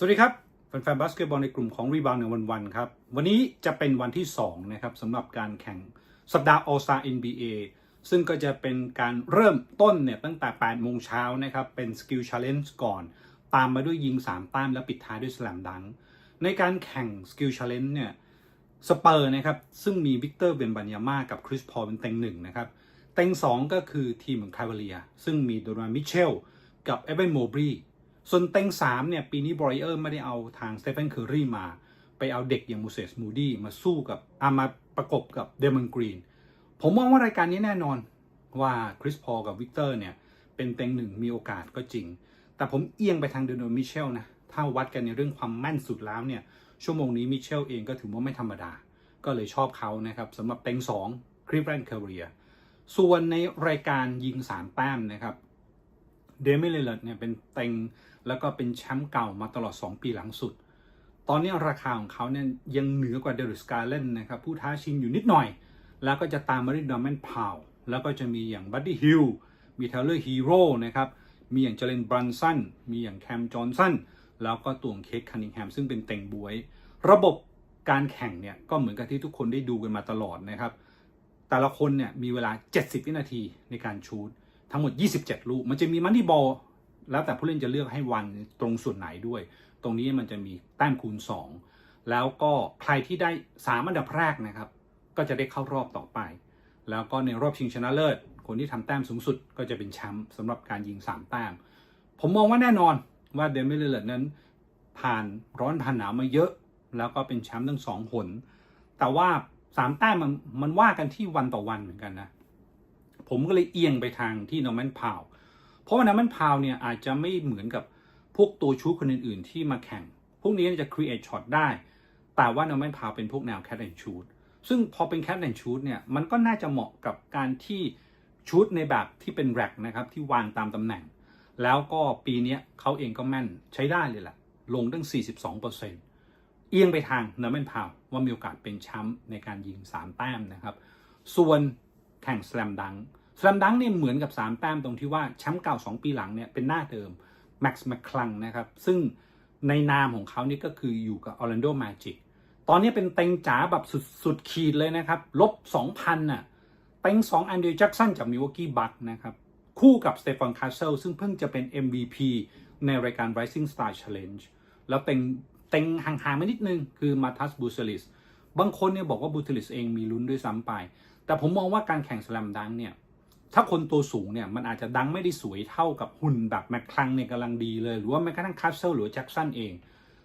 สวัสดีครับ แฟนๆบาสเกตบอลในกลุ่มของรีบาวในวันวันๆครับ วันนี้จะเป็นวันที่ 2 นะครับสำหรับการแข่งสัปดาห์ All Star NBA ซึ่งก็จะเป็นการเริ่มต้นเนี่ยตั้งแต่ 8 โมงเช้านะครับ เป็น Skill Challenge ก่อน ตามมาด้วยยิง 3 แต้มและปิดท้ายด้วยส a มดัง ในการแข่ง Skill Challenge เนี่ยสเปอร์นะครับ ซึ่งมีวิกเตอร์เบนบัญญาม่ากับคริสพอลเป็นเต็งหนึ่งนะครับเต็งสองก็คือทีมของคา v วเลีย ซึ่งมีโดนามิเชลกับเอเวนโมบรี ส่วนเต็งสามเนี่ยปีนี้บรอยเออร์ไม่ได้เอาทางสเตฟ h นเคอร์รีมา ไปเอาเด็กอย่างมูเซสมูดี้มาสู้กับอามาประกบกับเดมอนกรีน ผมมองว่ารายการนี้แน่นอนว่าคริสพอลกับวิกเตอร์เนี่ย เป็นเต็งหนึ่งมีโอกาสก็จริง แต่ผมเอียงไปทางเดนมิเชลนะ ถ้าวัดกันในเรื่องความแม่นสุดแล้วเนี่ย ชั่วโมงนี้มิเชลเองก็ถือว่าไม่ธรรมดา ก็เลยชอบเขานะครับสำหรับเต็งสองคริฟแลนด์เคอร์เรียส่วนในรายการยิงสามแต้มนะครับ เดมิเลเลตเนี่ยเป็นเต็งแล้วก็เป็นแชมป์เก่ามาตลอด 2 ปีหลังสุด ตอนนี้ราคาของเขาเนี่ยยังเหนือกว่าเดริสกาเลนนะครับผู้ท้าชิงอยู่นิดหน่อย แล้วก็จะตามมาด้วยดอมแมนพาวแล้วก็จะมีอย่างบัดดี้ฮิลมีเทเลอร์ฮีโร่นะครับมีอย่างเจเลนบรันสันมีอย่างแคมจอห์นสันแล้วก็ตัวของเคคคันนิงแฮมซึ่งเป็นเต็งบวย ระบบการแข่งเนี่ยก็เหมือนกับที่ทุกคนได้ดูกันมาตลอดนะครับแต่ละคนเนี่ยมีเวลา 70 วินาทีในการชูด ทั้งหมด 27 ลูก มันจะมีมันที่บอลแล้วแต่ผู้เล่นจะเลือกให้วันตรงส่วนไหนด้วย ตรงนี้มันจะมีแต้มคูณ 2 แล้วก็ใครที่ได้ 3 อันดับแรกนะครับ ก็จะได้เข้ารอบต่อไป แล้วก็ในรอบชิงชนะเลิศ คนที่ทำแต้มสูงสุดก็จะเป็นแชมป์สำหรับการยิง 3 แต้ม ผมมองว่าแน่นอนว่าเดมิลเลอร์นั้น ผ่านร้อนผ่านหนาวมาเยอะ แล้วก็เป็นแชมป์ทั้งสองหนแต่ว่าสามแต้มมันมันว่ากันที่วันต่อวันเหมือนกันนะ ผมก็เลยเอียงไปทางที่นอร์แมนพาว เพราะว่านอร์แมนพาวเนี่ยอาจจะไม่เหมือนกับพวกตัวชูคนอื่นๆ ที่มาแข่ง พวกนี้จะ create shot ได้ แต่ว่านอร์แมนพาวเป็นพวกแนว catch and shoot ซึ่งพอเป็น catch and shoot เนี่ยมันก็น่าจะเหมาะกับการที่ชูตในแบบที่เป็นแร็กนะครับที่วางตามตำแหน่ง แล้วก็ปีนี้เขาเองก็แม่นใช้ได้เลยแหละลงตั้ง 42%เอียงไปทางนอร์แมนพาวว่ามีโอกาสเป็นแชมป์ในการยิง 3 แต้มนะครับ ส่วน แข่งส a ลมดังส a ลมดังเนี่ยเหมือนกับ 3 แต้มตรงที่ว่าแชมป์เก่า 2 ปีหลังเนี่ยเป็นหน้าเดิมแม็กซ์แมคคลังนะครับ ซึ่งในนามของเขานี่ก็คืออยู่กับออร์แลนโดแมจิกตอนนี้เป็นเต็งจ๋าแบบสุดสุดขีดเลยนะครับ ลบ 2,000น่ะเต็ง2อันเดร j แจ็กสันจากมิวกี้บัคนะครับ คู่กับสเตฟานคาสเซลซึ่งเพิ่งจะเป็น MVP ในรายการ Rising Star Challenge แล้วเต็งเต็งห่างๆมานิดนึงคือมาทัสบูเซลิสบางคนเนี่ยบอกว่าบูเทลิสเองมีลุ้นด้วยซ้ำไป แต่ผมมองว่าการแข่งสแลมดังเนี่ย ถ้าคนตัวสูงเนี่ย มันอาจจะดังไม่ได้สวยเท่ากับหุ่นแบบแมคคลังเนี่ยกำลังดีเลย หรือว่าแม้กระทั่งคาสเซลหรือแจ็คสันเอง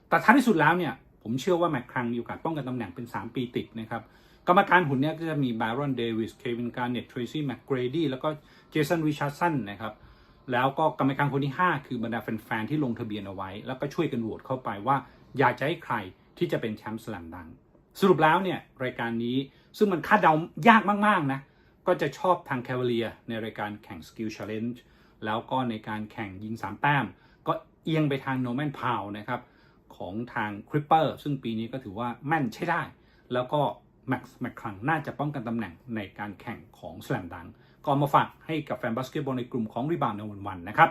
แต่ท้ายที่สุดแล้วเนี่ย ผมเชื่อว่าแมคคลังมีโอกาสป้องกันตำแหน่งเป็น 3 ปีติดนะครับ กรรมการหุ่นเนี่ยก็จะมีบารอนเดวิส เควินการเน็ตทรซี่ แมคเกรดี้ แล้วก็เจสัน ริชาร์ดสันนะครับ แล้วก็กรรมการคนที่ 5 คือบรรดาแฟนๆที่ลงทะเบียนเอาไว้ แล้วก็ช่วยกันโหวตเข้าไปว่า อยากจะให้ใครที่จะเป็นแชมป์สแลมดัง สรุปแล้วเนี่ยรายการนี้ซึ่งมันคาดเดายากมาก ๆ นะ ก็จะชอบทางแค v a เลียในรายการแข่ง Skill Challenge แล้วก็ในการแข่งยิง 3 แต้ม ก็เอียงไปทางโนแมนพาวนะครับ ของทางคริปเปอร์ซึ่งปีนี้ก็ถือว่าแม่นใช้ได้ แล้วก็แม็กซ์แมคคลังน่าจะป้องกันตำแหน่งในการแข่งของสแลมดัง ก็เอามาฝากให้กับแฟนบาสเกตบอลในกลุ่มของรีบาวในวันๆนะครับ